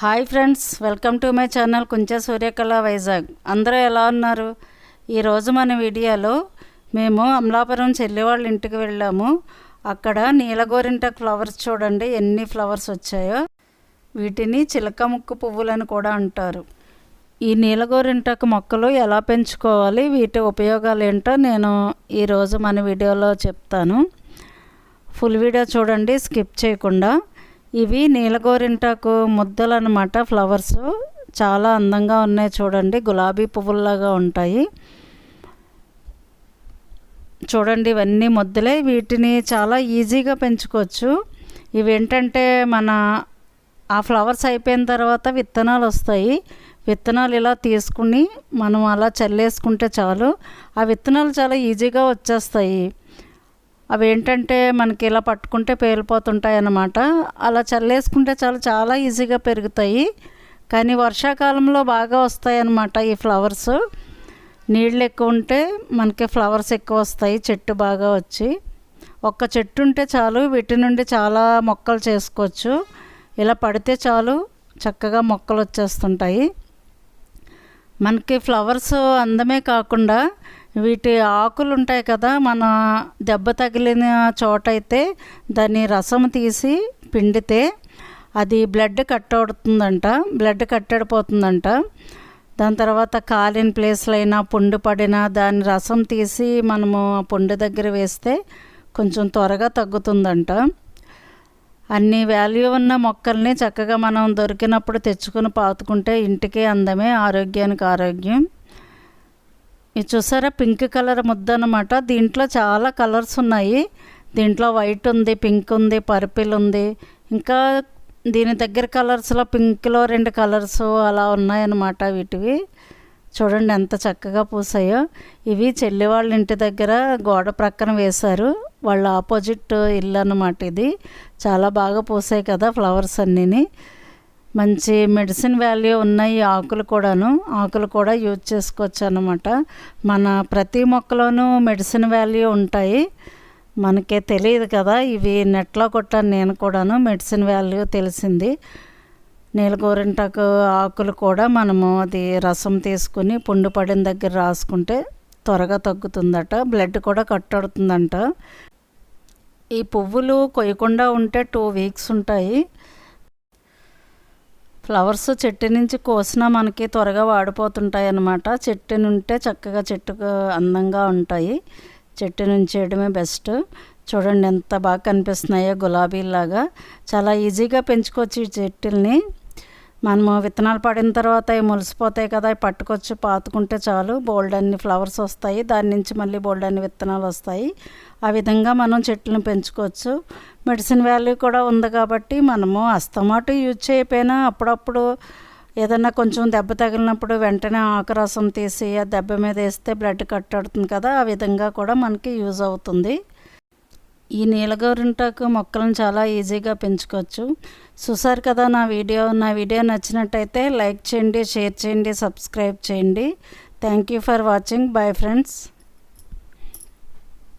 Hi friends welcome to my channel Kuncha Suryakala Vizag. అందరూ ఎలా ఉన్నారు? ఈరోజు మన వీడియోలో మేము అమలాపురం చెల్లి వాళ్ళ ఇంటికి వెళ్ళాము. అక్కడ నీలగోరింట ఫ్లవర్స్ చూడండి ఎన్ని ఫ్లవర్స్ వచ్చాయో. వీటిని చిలక ముక్కు పువ్వులని కూడా అంటారు. ఈ నీలగోరింటకు మొక్కలు ఎలా పెంచుకోవాలి వీటి ఉపయోగాలు ఏంటో నేను ఈరోజు మన వీడియోలో చెప్తాను. ఫుల్ వీడియో చూడండి స్కిప్ చేయకుండా. ఇవి నీలగోరింటాకు ముద్దలు అనమాట ఫ్లవర్స్ చాలా అందంగా ఉన్నాయి చూడండి. గులాబీ పువ్వుల్లాగా ఉంటాయి. చూడండి ఇవన్నీ ముద్దలే. వీటిని చాలా ఈజీగా పెంచుకోవచ్చు. ఇవి ఏంటంటే మన ఆ ఫ్లవర్స్ అయిపోయిన తర్వాత విత్తనాలు వస్తాయి. విత్తనాలు ఇలా తీసుకుని మనం అలా చల్లేసుకుంటే చాలు. ఆ విత్తనాలు చాలా ఈజీగా వచ్చేస్తాయి. అవి ఏంటంటే మనకి ఇలా పట్టుకుంటే పేలిపోతుంటాయి అన్నమాట అలా చల్లేసుకుంటే చాలా చాలా ఈజీగా పెరుగుతాయి. కానీ వర్షాకాలంలో బాగా వస్తాయి అన్నమాట ఈ ఫ్లవర్స్. నీళ్ళు ఎక్కువ ఉంటే మనకి ఫ్లవర్స్ ఎక్కువ వస్తాయి చెట్టు బాగా వచ్చి. ఒక్క చెట్టు ఉంటే చాలు వీటి నుండి చాలా మొక్కలు చేసుకోవచ్చు. ఇలా పడితే చాలు చక్కగా మొక్కలు వచ్చేస్తుంటాయి. మనకి ఫ్లవర్స్ అందమే కాకుండా వీటి ఆకులు ఉంటాయి కదా మన దెబ్బ తగిలిన చోట అయితే దాన్ని రసం తీసి పిండితే అది బ్లడ్ కట్టవుతుందంట బ్లడ్ కట్టడిపోతుందంట దాని తర్వాత కాలిన ప్లేస్లో అయినా పుండు పడినా దాని రసం తీసి మనము ఆ పుండు దగ్గర వేస్తే కొంచెం త్వరగా తగ్గుతుందంట. అన్ని వాల్యూ ఉన్న మొక్కల్ని చక్కగా మనం దొరికినప్పుడు తెచ్చుకుని పాతుకుంటే ఇంటికి అందమే ఆరోగ్యానికి ఆరోగ్యం. ఇది చూసారా? పింక్ కలర్ ముద్ద అనమాట దీంట్లో చాలా కలర్స్ ఉన్నాయి. దీంట్లో వైట్ ఉంది పింక్ ఉంది పర్పిల్ ఉంది. ఇంకా దీని దగ్గర కలర్స్లో పింక్లో రెండు కలర్స్ అలా ఉన్నాయన్నమాట వీటివి. చూడండి ఎంత చక్కగా పూసాయో. ఇవి చెల్లి వాళ్ళ ఇంటి దగ్గర గోడ ప్రక్కన వేశారు. వాళ్ళ ఆపోజిట్ ఇల్లు అనమాట ఇది. చాలా బాగా పూసాయి కదా ఫ్లవర్స్ అన్నీని. మంచి మెడిసిన్ వాల్యూ ఉన్నాయి ఆకులు కూడాను. ఆకులు కూడా యూజ్ చేసుకోవచ్చు అనమాట మన ప్రతి మొక్కలోనూ మెడిసిన్ వాల్యూ ఉంటాయి. మనకే తెలియదు కదా ఇవి నెట్లో కొట్టాను నేను కూడాను మెడిసిన్ వాల్యూ తెలిసింది. నీలగోరింటాకు ఆకులు కూడా మనము అది రసం తీసుకుని పుండు పడిన దగ్గర రాసుకుంటే త్వరగా తగ్గుతుందట బ్లడ్ కూడా కట్టడుతుందంట. ఈ పువ్వులు కొయ్యకుండా ఉంటే టూ వీక్స్ ఉంటాయి. ఫ్లవర్స్ చెట్టు నుంచి కోసినా మనకి త్వరగా వాడిపోతుంటాయి అన్నమాట చెట్టు నుంటే చక్కగా చెట్టుకు అందంగా ఉంటాయి. చెట్టు నుంచి చేయడమే బెస్ట్. చూడండి ఎంత బాగా కనిపిస్తున్నాయో గులాబీలాగా చాలా ఈజీగా పెంచుకోవచ్చు ఈ చెట్టుల్ని. మనము విత్తనాలు పడిన తర్వాత అవి మొలిసిపోతాయి కదా అవి పట్టుకొచ్చి పాతుకుంటే చాలు. బోల్డ్ అన్ని ఫ్లవర్స్ వస్తాయి. దాని నుంచి మళ్ళీ బోల్డ్ అన్ని విత్తనాలు వస్తాయి. ఆ విధంగా మనం చెట్లను పెంచుకోవచ్చు. మెడిసిన్ వాల్యూ కూడా ఉంది కాబట్టి మనము అస్తమాటు యూజ్ చేయకపోయినా అప్పుడప్పుడు ఏదన్నా కొంచెం దెబ్బ తగిలినప్పుడు వెంటనే ఆకురసం తీసి ఆ దెబ్బ మీద వేస్తే బ్లడ్ కట్టడుతుంది కదా ఆ విధంగా కూడా మనకి యూజ్ అవుతుంది. ఈ నీలగౌరింటాకు మొక్కలను చాలా ఈజీగా పెంచుకోవచ్చు. చూసారు కదా నా వీడియో? నా వీడియో నచ్చినట్టయితే లైక్ చేయండి షేర్ చేయండి సబ్స్క్రైబ్ చేయండి. Thank you for watching. Bye friends.